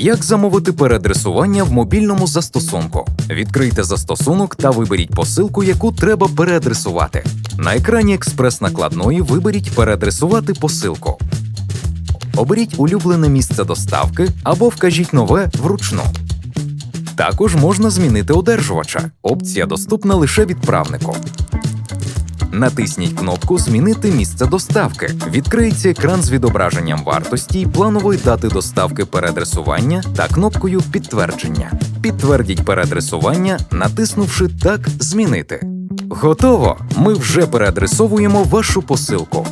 Як замовити переадресування в мобільному застосунку? Відкрийте застосунок та виберіть посилку, яку треба переадресувати. На екрані експрес-накладної виберіть Переадресувати посилку. Оберіть улюблене місце доставки або вкажіть нове вручну. Також можна змінити одержувача. Опція доступна лише відправнику. Натисніть кнопку Змінити місце доставки. Відкриється екран з відображенням вартості планової дати доставки переадресування та кнопкою Підтвердження. Підтвердіть переадресування, натиснувши Так Змінити. Готово! Ми вже переадресовуємо вашу посилку.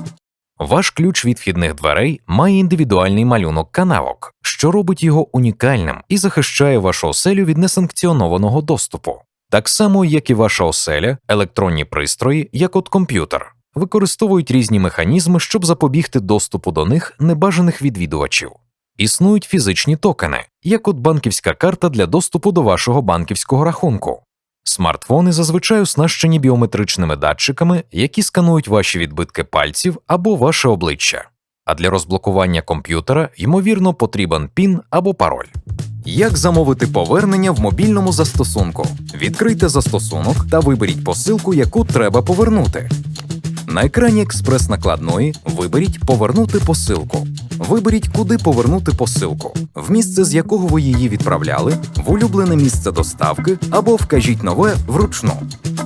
Ваш ключ від вхідних дверей має індивідуальний малюнок канавок, що робить його унікальним і захищає вашу оселю від несанкціонованого доступу. Так само, як і ваша оселя, електронні пристрої, як от комп'ютер, використовують різні механізми, щоб запобігти доступу до них небажаних відвідувачів. Існують фізичні токени, як от банківська карта для доступу до вашого банківського рахунку. Смартфони зазвичай оснащені біометричними датчиками, які сканують ваші відбитки пальців або ваше обличчя. А для розблокування комп'ютера, ймовірно, потрібен пін або пароль. Як замовити повернення в мобільному застосунку? Відкрийте застосунок та виберіть посилку, яку треба повернути. На екрані експрес-накладної виберіть Повернути посилку. Виберіть, куди повернути посилку, в місце, з якого ви її відправляли, в улюблене місце доставки або вкажіть нове вручну.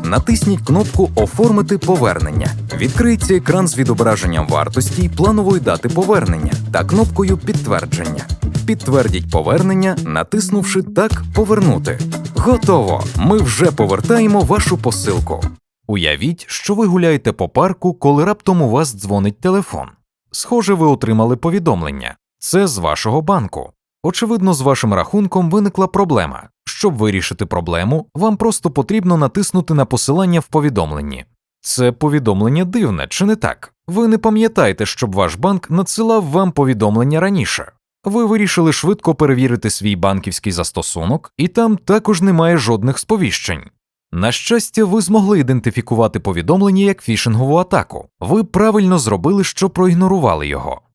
Натисніть кнопку Оформити повернення. Відкриється екран з відображенням вартості й планової дати повернення та кнопкою Підтвердження. Підтвердіть повернення, натиснувши Так Повернути. Готово! Ми вже повертаємо вашу посилку. Уявіть, що ви гуляєте по парку, коли раптом у вас дзвонить телефон. Схоже, ви отримали повідомлення. Це з вашого банку. Очевидно, з вашим рахунком виникла проблема. Щоб вирішити проблему, вам просто потрібно натиснути на посилання в повідомленні. Це повідомлення дивне, чи не так? Ви не пам'ятаєте, щоб ваш банк надсилав вам повідомлення раніше. Ви вирішили швидко перевірити свій банківський застосунок, і там також немає жодних сповіщень. На щастя, ви змогли ідентифікувати повідомлення як фішингову атаку. Ви правильно зробили, що проігнорували його.